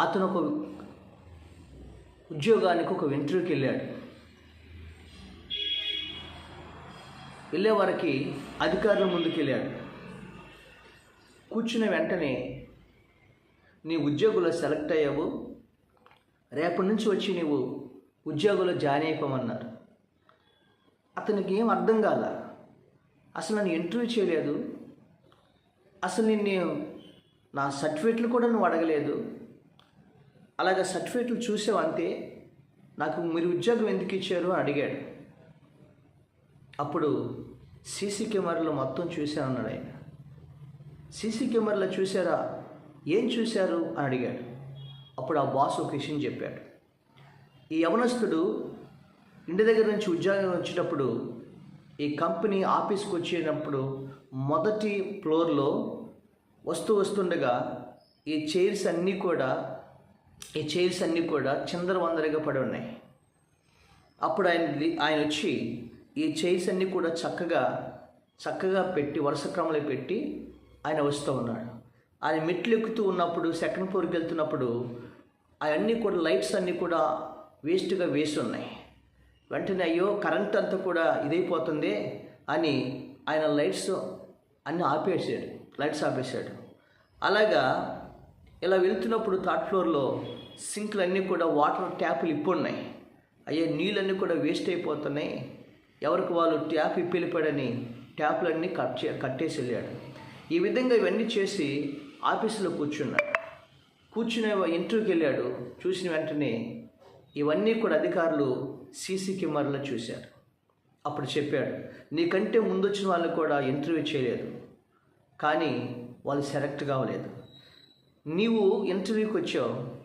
అతను ఒక ఉద్యోగానికి ఒక ఇంటర్వ్యూకి వెళ్ళాడు. వెళ్ళే వారికి అధికారుల ముందుకు వెళ్ళాడు. కూర్చున్న వెంటనే నీ ఉద్యోగులు సెలెక్ట్ అయ్యావు. రేపటి నుంచి వచ్చి నీవు ఉద్యోగంలో జాయిన్ అయిపోమన్నారు. అతనికి ఏం అర్థం కాల? అసలు నన్ను ఇంటర్వ్యూ చేయలేదు. అసలు నిన్ను నా సర్టిఫికెట్లు కూడా నువ్వు అడగలేదు. అలాగే సర్టిఫికెట్లు చూసేవంతే నాకు మీరు ఉద్యోగం ఎందుకు ఇచ్చారు అని అడిగాడు. అప్పుడు సీసీ కెమెరాలో మొత్తం చూసా అన్నాడు ఆయన. సీసీ కెమెరాలో చూసారా ఏం చూశారు? అని అడిగాడు. అప్పుడు ఆ బాస్ ఒక విషయం చెప్పాడు. ఈ యవనస్తుడు ఇంటి దగ్గర నుంచి ఉద్యోగం వచ్చేటప్పుడు ఈ కంపెనీ ఆఫీస్కి వచ్చేటప్పుడు మొదటి ఫ్లోర్లో వస్తూ వస్తుండగా ఈ చైర్స్ అన్నీ కూడా ఈ చైర్స్ అన్నీ కూడా చిందరవందరగా పడి ఉన్నాయి. అప్పుడు ఆయన ఆయన వచ్చి ఈ చైర్స్ అన్నీ కూడా చక్కగా చక్కగా పెట్టి వరుస క్రమంలో పెట్టి ఆయన వస్తూ ఉన్నాడు. ఆయన మెట్లు ఎక్కుతూ ఉన్నప్పుడు సెకండ్ ఫ్లోర్కి వెళ్తున్నప్పుడు అవన్నీ కూడా లైట్స్ అన్నీ కూడా వేస్ట్గా వేసి ఉన్నాయి. వెంటనే అయ్యో కరెంట్ అంతా కూడా ఇదైపోతుంది అని ఆయన లైట్స్ అన్నీ ఆపేసాడు లైట్స్ ఆపేశాడు. అలాగా ఇలా వెళ్తున్నప్పుడు థర్డ్ ఫ్లోర్లో సింక్లు అన్నీ కూడా వాటర్ ట్యాపులు ఇప్పున్నాయి అయ్యే నీళ్ళన్నీ కూడా వేస్ట్ అయిపోతున్నాయి. ఎవరికి వాళ్ళు ట్యాప్ ఇప్పిలిపడని ట్యాప్లన్నీ కట్ చే కట్టేసి వెళ్ళాడు. ఈ విధంగా ఇవన్నీ చేసి ఆఫీసులో కూర్చున్నాడు. కూర్చునే ఇంటర్వ్యూకి వెళ్ళాడు. చూసిన వెంటనే ఇవన్నీ కూడా అధికారులు సీసీ కెమెరాలో చూశారు. అప్పుడు చెప్పాడు నీకంటే ముందు వచ్చిన వాళ్ళు కూడా ఇంటర్వ్యూ చేయలేదు. కానీ వాళ్ళు సెలెక్ట్ కావలేదు. నీవు ఇంటర్వ్యూకి వచ్చావు.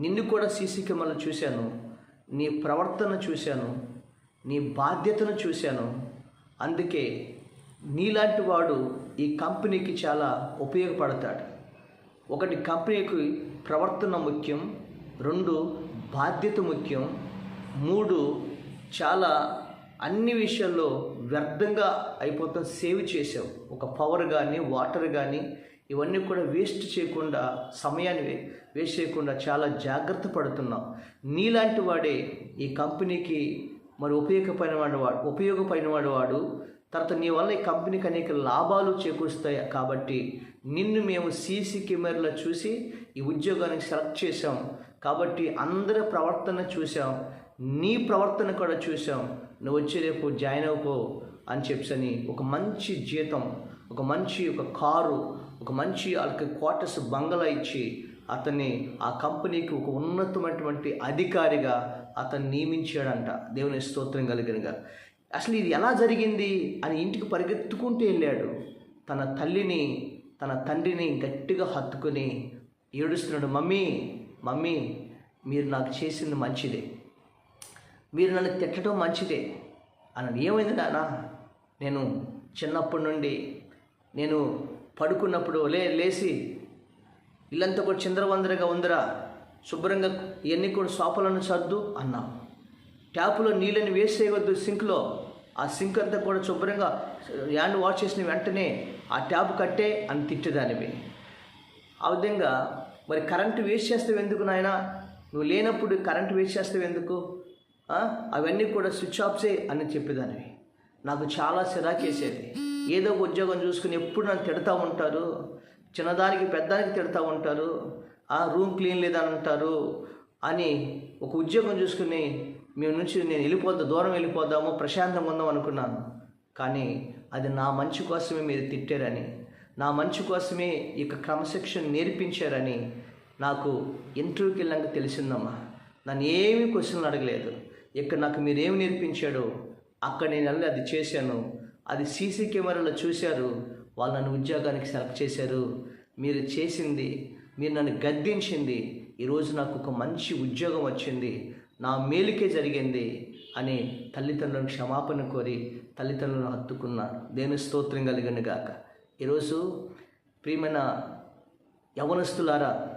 నిన్ను కూడా సీసీ కెమెరాలు చూశాను. నీ ప్రవర్తన చూశాను. నీ బాధ్యతను చూశాను. అందుకే నీలాంటి వాడు ఈ కంపెనీకి చాలా ఉపయోగపడతాడు. ఒకటి కంపెనీకి ప్రవర్తన ముఖ్యం రెండు బాధ్యత ముఖ్యం మూడు చాలా అన్ని విషయాల్లో వ్యర్థంగా అయిపోతాం సేవ్ చేసావు ఒక పవర్ కానీ వాటర్ కానీ ఇవన్నీ కూడా వేస్ట్ చేయకుండా సమయాన్ని వేస్ట్ చేయకుండా చాలా జాగ్రత్త పడుతున్నాం. నీలాంటి వాడే ఈ కంపెనీకి మరి ఉపయోగపడిన వాడు వాడు ఉపయోగపడిన వాడు వాడు తర్వాత నీ వల్ల ఈ కంపెనీకి అనేక లాభాలు చేకూరుస్తాయి కాబట్టి నిన్ను మేము సీసీ కెమెరాలో చూసి ఈ ఉద్యోగానికి సెలెక్ట్ చేసాం కాబట్టి అందరి ప్రవర్తన చూసాం నీ ప్రవర్తన కూడా చూసాం నువ్వు వచ్చి రేపు జాయిన్ అవుకో. అని చెప్పని ఒక మంచి జీతం ఒక మంచి ఒక కారు ఒక మంచి వాళ్ళకి క్వార్టర్స్ బంగళా ఇచ్చి అతన్ని ఆ కంపెనీకి ఒక ఉన్నతమైనటువంటి అధికారిగా అతన్ని నియమించాడంట. దేవుని స్తోత్రం కలిగినగా అసలు ఇది ఎలా జరిగింది అని ఇంటికి పరిగెత్తుకుంటూ వెళ్ళాడు. తన తల్లిని తన తండ్రిని గట్టిగా హత్తుకొని ఏడుస్తున్నాడు మమ్మీ మమ్మీ మీరు నాకు చేసింది మంచిదే. మీరు నన్ను తిట్టడం మంచిదే. అన్నాడు. ఏమైంది నానా నేను చిన్నప్పటి నుండి నేను పడుకున్నప్పుడు లే లేచి ఇల్లంతా కూడా చిందరవందరగా ఉందిరా. శుభ్రంగా ఇవన్నీ కూడా సోపలను సర్దు అన్నాం. ట్యాపులో నీళ్ళని వేసేయవద్దు సింక్లో. ఆ సింక్ అంతా కూడా శుభ్రంగా హ్యాండ్ వాష్ చేసిన వెంటనే ఆ ట్యాప్ కట్టే అని తిట్టేదానివి. ఆ విధంగా మరి కరెంటు వేస్ట్ చేస్తావు ఎందుకు నాయన? నువ్వు లేనప్పుడు కరెంటు వేస్ట్ చేస్తావు ఎందుకు? అవన్నీ కూడా స్విచ్ ఆఫ్ చేయి అని చెప్పేదానివి. నాకు చాలా చిరాకేసేది. ఏదో ఒక ఉద్యోగం చూసుకుని ఎప్పుడు నన్ను తిడతా ఉంటారు. చిన్నదానికి పెద్దానికి తిడతా ఉంటారు. ఆ రూమ్ క్లీన్ లేదని అంటారు అని ఒక ఉద్యోగం చూసుకుని మేము నుంచి నేను వెళ్ళిపోద్దా దూరం వెళ్ళిపోదాము ప్రశాంతంగా ఉందాం అనుకున్నాను. కానీ అది నా మంచి కోసమే మీరు తిట్టారని నా మంచి కోసమే ఇక క్రమశిక్షణ నేర్పించారని నాకు ఇంటర్వ్యూకి వెళ్ళాక తెలిసిందమ్మా. నన్ను ఏమీ క్వశ్చన్లు అడగలేదు. ఇక్కడ నాకు మీరేమి నేర్పించాడో అక్కడ నేను వెళ్ళి అది చేశాను. అది సీసీ కెమెరాలో చూశారు. వాళ్ళు నన్ను ఉద్యోగానికి సెలెక్ట్ చేశారు. మీరు చేసింది మీరు నన్ను గద్దించింది. ఈరోజు నాకు ఒక మంచి ఉద్యోగం వచ్చింది. నా మేలుకే జరిగింది అని తల్లిదండ్రులను క్షమాపణ కోరి తల్లిదండ్రులను హత్తుకున్న. దేని స్తోత్రం కలిగిన గాక. ఈరోజు ప్రియమైన యవనస్తులారా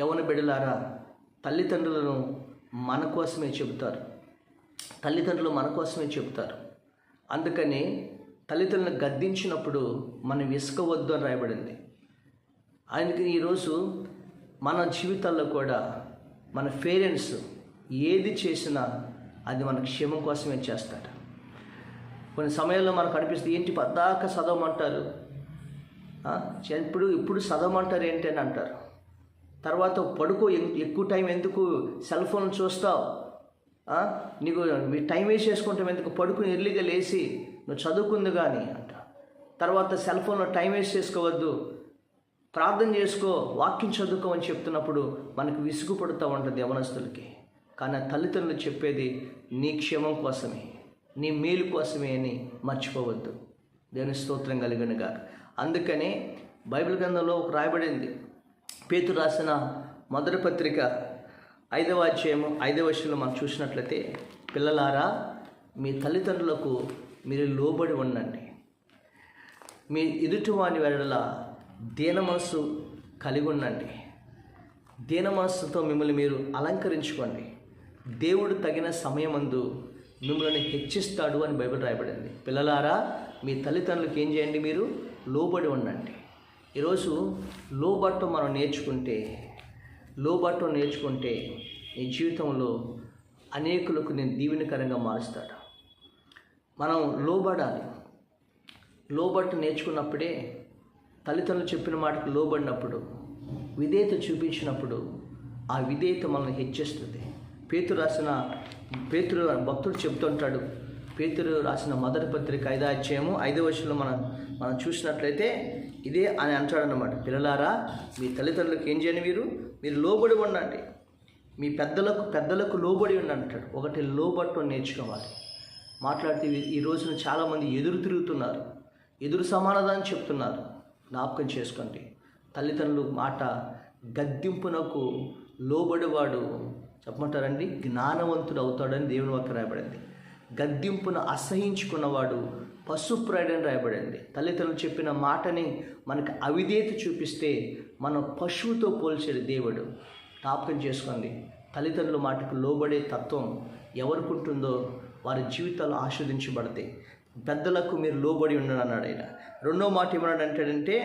యవన బిడలారా తల్లిదండ్రులను మన కోసమే చెబుతారు. తల్లిదండ్రులు మన కోసమే చెబుతారు. అందుకని తల్లిదండ్రులను గద్దించినప్పుడు మనం విసుకవద్దు అని రాయబడింది. ఆయనకి ఈరోజు మన జీవితాల్లో కూడా మన పేరెంట్స్ ఏది చేసినా అది మన క్షేమం కోసమే చేస్తారు. కొన్ని సమయాల్లో మనకు అనిపిస్తుంది ఏంటి పద్దాక చదవమంటారు? ఇప్పుడు ఇప్పుడు చదవమంటారు ఏంటి అని అంటారు. తర్వాత పడుకో ఎక్కువ టైం ఎందుకు సెల్ ఫోన్ చూస్తావు? నీకు మీ టైం వేస్ట్ చేసుకుంటాం ఎందుకు? పడుకుని ఎర్లీగా లేచి నువ్వు చదువుకుంది కానీ అంట. తర్వాత సెల్ ఫోన్లో టైం వేస్ట్ చేసుకోవద్దు. ప్రార్థన చేసుకో వాక్యం చదువుకో అని చెప్తున్నప్పుడు మనకు విసుగు పడుతూ ఉంటుంది యవనస్తులకి. కానీ ఆ తల్లిదండ్రులు చెప్పేది నీ క్షేమం కోసమే నీ మేలు కోసమే అని మర్చిపోవద్దు. దేవుని స్తోత్రం కలిగినగా అందుకనే బైబిల్ గ్రంథంలో ఒక రాయబడింది. పేతు రాసిన మొదటి పత్రిక ఐదవ అధ్యాయము ఐదవ విషయంలో మనం చూసినట్లయితే పిల్లలారా మీ తల్లిదండ్రులకు మీరు లోబడి ఉండండి. మీ ఎదుటివాని వెడల దీన మనస్సు కలిగి ఉండండి. దీన మనస్సుతో మిమ్మల్ని మీరు అలంకరించుకోండి. దేవుడు తగిన సమయమందు మిమ్మల్ని హెచ్చిస్తాడు అని బైబిల్ రాయబడింది. పిల్లలారా మీ తల్లిదండ్రులకు ఏం చేయండి మీరు? లోబడి ఉండండి. ఈరోజు లోబట్టు మనం నేర్చుకుంటే లోబట్టం నేర్చుకుంటే నీ జీవితంలో అనేకులకు నేను దీవెనకరంగా మారుస్తాడు? మనం లోబడాలి. లోబట్టు నేర్చుకున్నప్పుడే తల్లిదండ్రులు చెప్పిన మాటకు లోబడినప్పుడు విధేయత చూపించినప్పుడు ఆ విధేయత మనల్ని హెచ్చిస్తుంది. పేతురు రాసిన పేతురు భక్తుడు చెప్తుంటాడు పేతురు రాసిన మొదటి పత్రిక ఐదో అధ్యాయము ఐదో వర్షంలో మనం మనం చూసినట్లయితే ఇదే అని అంటాడనమాట పిల్లలారా మీ తల్లిదండ్రులకు ఏం చేయని మీరు మీరు లోబడి ఉండండి. మీ పెద్దలకు పెద్దలకు లోబడి ఉండండి అంటాడు. ఒకటి లోబట్టం నేర్చుకోవాలి. మాట్లాడితే ఈ- రోజున చాలామంది ఎదురు తిరుగుతున్నారు. ఎదురు సమానదాన్ని చెప్తున్నారు. జ్ఞాపకం చేసుకోండి. తల్లిదండ్రులు మాట గద్దింపునకు లోబడివాడు చెప్పమంటారండి? జ్ఞానవంతుడు అవుతాడని దేవుని వాక్యం రాయబడింది. గద్దింపును అసహించుకున్నవాడు పశుప్రాయుడని రాయబడింది. తల్లిదండ్రులు చెప్పిన మాటని మనకు అవిధేత చూపిస్తే మనం పశువుతో పోల్చేది దేవుడు. జ్ఞాపకం చేసుకోండి తల్లిదండ్రుల మాటకు లోబడే తత్వం ఎవరికి ఉంటుందో వారి జీవితాలు ఆస్వాదించబడతాయి. పెద్దలకు మీరు లోబడి ఉండను అన్నాడు ఆయన. రెండో మాట ఏమన్నాడు అంటాడంటే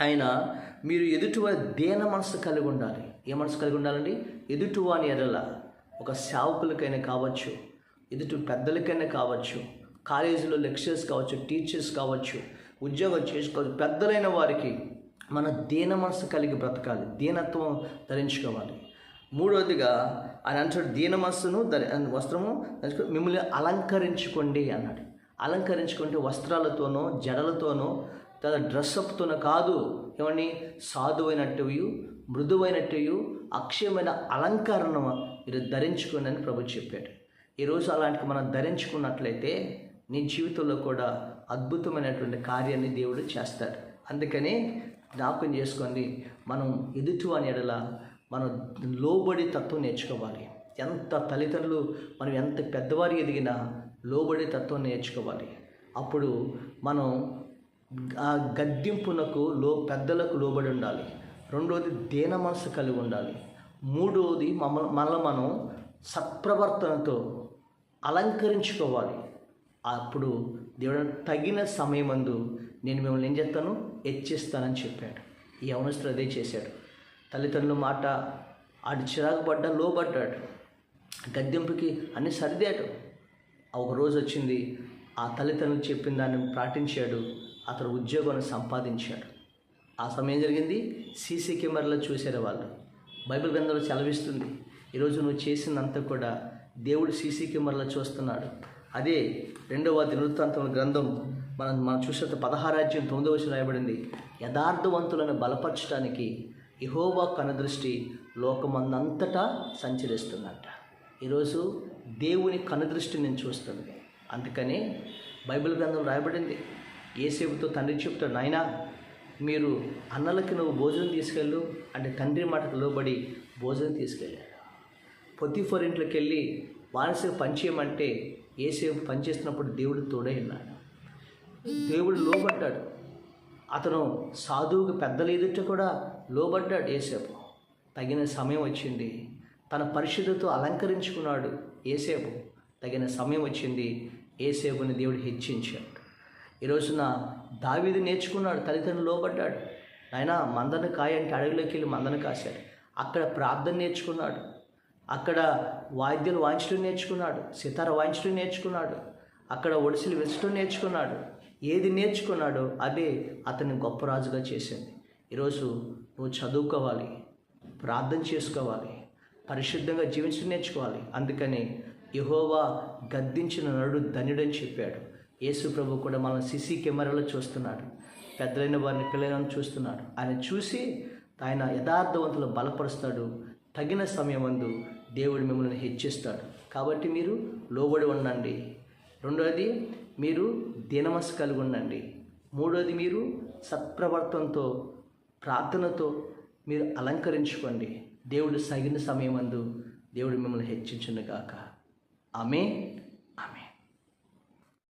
ఆయన మీరు ఎదుటివారి దేన మనసు కలిగి ఉండాలి. ఏ మనసు కలిగి ఉండాలండి? ఎదుటివాని ఎరల ఒక సేవకులకైనా కావచ్చు ఎదుటి పెద్దలకైనా కావచ్చు కాలేజీలో లెక్చరర్స్ కావచ్చు టీచర్స్ కావచ్చు ఉద్యోగం చేసుకోవచ్చు పెద్దలైన వారికి మన దీన మనసు కలిగి బ్రతకాలి దీనత్వం ధరించుకోవాలి. మూడవదిగా ఆయన అంటాడు దీన మనస్సును ధరి వస్త్రము మిమ్మల్ని అలంకరించుకోండి అన్నాడు. అలంకరించుకుంటే వస్త్రాలతోనో జడలతోనో తన డ్రెస్అప్తోనో కాదు ఏమని సాధువైనట్టుయు మృదువైనట్టుయు అక్షయమైన అలంకరణ మీరు ధరించుకోండి అని ప్రభు చెప్పాడు. ఈరోజు అలాంటి మనం ధరించుకున్నట్లయితే నీ జీవితంలో కూడా అద్భుతమైనటువంటి కార్యాన్ని దేవుడు చేస్తాడు. అందుకని జ్ఞాపకం చేసుకోండి మనం ఎదుటి అని ఎడల మనం లోబడి తత్వం నేర్చుకోవాలి. ఎంత తల్లిదండ్రులు మనం ఎంత పెద్దవారు ఎదిగినా లోబడి తత్వం నేర్చుకోవాలి. అప్పుడు మనం ఆ గద్దింపునకు లో పెద్దలకు లోబడి ఉండాలి. రెండోది దీన మనసు కలిగి ఉండాలి. మూడవది మమ్మల్ని మనం సత్ప్రవర్తనతో అలంకరించుకోవాలి. అప్పుడు దేవుడు తగిన సమయమందు నేను మిమ్మల్ని ఏం చేస్తాను? హెచ్చిస్తానని చెప్పాడు. ఈ అవనస్తుడు అదే చేశాడు. తల్లిదండ్రుల మాట ఆడు చిరాకు పడ్డా లోబడ్డాడు. గద్దెంపుకి అన్ని సర్దాడు. ఒక రోజు వచ్చింది ఆ తల్లిదండ్రులు చెప్పిన దాన్ని పాటించాడు అతను ఉద్యోగాన్ని సంపాదించాడు. ఆ సమయం జరిగింది? సీసీ కెమెరాలో చూశారు వాళ్ళు. బైబిల్ గ్రంథంలో చలవిస్తుంది ఈరోజు నువ్వు చేసిందంతా కూడా దేవుడు సీసీ కెమెరాలో చూస్తున్నాడు. అదే రెండవ దినవృత్తాంతం గ్రంథం. మనం మనం చూసిన పదహారాజ్యం తొమ్మిదవ వచ్చిన రాయబడింది. యథార్థవంతులను బలపరచడానికి ఇహోవా కనుదృష్టి లోకమందంతటా సంచరిస్తుందంట. ఈరోజు దేవుని కనుదృష్టి నేను చూస్తుంది. అందుకని బైబిల్ గ్రంథం రాయబడింది. ఏసేపుతో తండ్రి చెప్తాడు నాయనా మీరు అన్నలకి నువ్వు భోజనం తీసుకెళ్ళు అంటే తండ్రి మాటకు లోబడి భోజనం తీసుకెళ్ళాడు. పొత్తిఫర్ ఇంట్లోకి వెళ్ళి మానసిక పనిచేయమంటే ఏసేపు పనిచేస్తున్నప్పుడు దేవుడు తోడై ఉన్నాడు. దేవుడు లోబడ్డాడు. అతను సాధువుకు పెద్దలు ఎదుట కూడా లోబడ్డాడు ఏసేపు తగిన సమయం వచ్చింది. తన పరిశుద్ధతో అలంకరించుకున్నాడు ఏసేపు తగిన సమయం వచ్చింది. ఏసేపుని దేవుడు హెచ్చించాడు. ఈ రోజున నేర్చుకున్నాడు. తల్లిదండ్రులు లోబడ్డాడు. ఆయన మందను కాయ అంటే అడవిలోకి వెళ్ళి మందను కాశాడు. అక్కడ ప్రార్థన నేర్చుకున్నాడు. అక్కడ వాయిద్యాలు వాయించడం నేర్చుకున్నాడు సితార వాయించడం నేర్చుకున్నాడు అక్కడ ఒడిసిలు విసటం నేర్చుకున్నాడు. ఏది నేర్చుకున్నాడో అదే అతన్ని గొప్ప రాజుగా చేసింది. ఈరోజు నువ్వు చదువుకోవాలి ప్రార్థన చేసుకోవాలి పరిశుద్ధంగా జీవించడం నేర్చుకోవాలి. అందుకని యహోవా గద్దించిన నడు ధన్యుడని చెప్పాడు. యేసు ప్రభు కూడా మన సిసి కెమెరాలో చూస్తున్నాడు. పెద్దలైన వారిని పిల్లలను చూస్తున్నాడు. ఆయన చూసి ఆయన యథార్థవంతులు బలపరుస్తాడు. తగిన సమయమందు దేవుడు మిమ్మల్ని హెచ్చిస్తాడు. కాబట్టి మీరు లోబడి ఉండండి. రెండవది మీరు దినమస్ కలిగి ఉండండి. మూడవది మీరు సత్ప్రవర్తనతో ప్రార్థనతో మీరు అలంకరించుకోండి. దేవుడు సగిన సమయమందు దేవుడు మిమ్మల్ని హెచ్చించును గాక. ఆమె